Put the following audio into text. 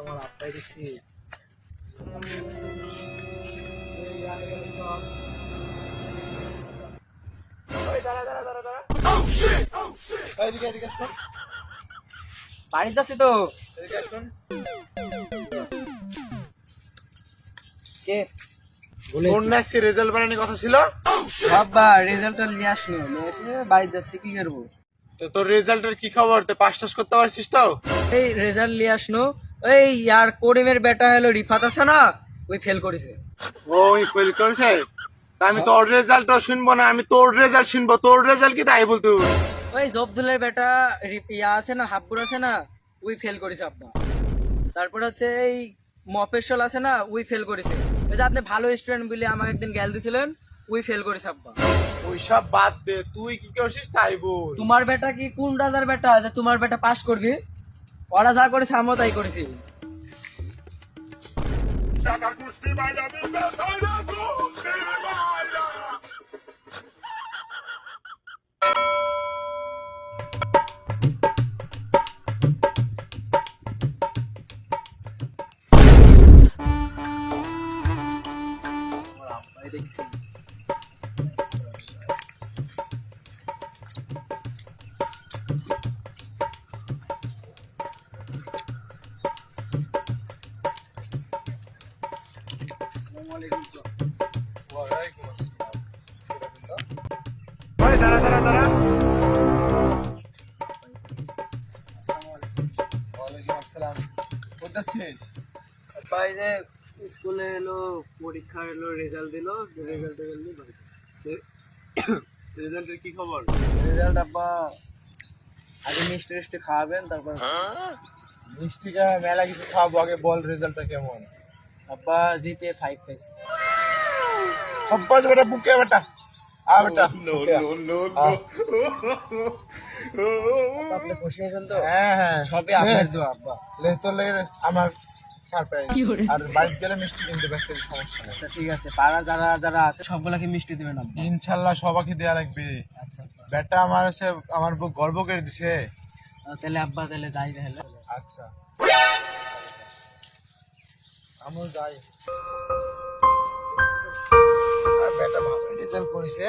আমার আব্বাই দেখছি বাড়ি যাচ্ছি তো রেজাল্ট বানানোর কথা ছিল আব্বা রেজাল্টটা নিয়ে আসলো নিয়ে এসে বাড়ি যাচ্ছি, কি করব? তো তোর রেজাল্টের কি খবর? তুই পাস টাস করতে পারছিস তো? এই রেজাল্ট নিয়ে আসলো এই ইয়ার করিমের বেটা হলো রিফাত আছে না ওই ফেল করেছে। ওই ফেল করেছে? তা আমি তোর রেজাল্টও শুনব না আমি তোর রেজাল্ট শুনব। তোর রেজাল্ট কি তাই বলতে? ওই জবদুলের বেটা ইয়া আছে না হাব্বুর আছে না ওই ফেল করেছে আব্বা। তারপর হচ্ছে এই মফেশ্বল আছে না ওই ফেল করেছে। ওই যে আপনি ভালো স্টুডেন্ট বলে আমাকে একদিন গ্যাল দিছিলেন ওই ফেল করেছে আব্বা। ওইসব বাদ দে তুই কি করছিস তাই বল। তোমার বেটা কি কোন রাজার বেটা? যে তোমার বেটা পাস করবি? ওরা যা করেছে আমিও তাই করেছি। দেখছি। স্কুলে এলো এলো রেজাল্ট দিলো রেজাল্ট। রেজাল্টের কি খবর রেজাল্ট আগে মিষ্টি খাওয়াবেন তারপর মিষ্টিকা মেলা কিছু খাওয়াবো আগে বল রেজাল্টটা কেমন আব্বা জিতে ফাইভ পাইছে বেটা বুকে বেটা। আ বেটা। আপনি খুশি হয়েছেন তো? হ্যাঁ হ্যাঁ। সবই আপনার দোয়া আব্বা। লে লেগে আমার আর বাইক গেলে মিষ্টি কিনতে ব্যস্ত সমস্যা নেই। আচ্ছা ঠিক আছে। পাড়া যারা যারা আছে সবগুলাকে মিষ্টি দেবেন আব্বা। ইনশাল্লাহ সবাইকে দেয়া লাগবে। আচ্ছা বেটা আমার এসে আমার বুক গর্ব করে দিছে। তাহলে আব্বা তাহলে যাই তাহলে। আচ্ছা। আমিও যাই আর বেটা ভালো রেজাল্ট করেছে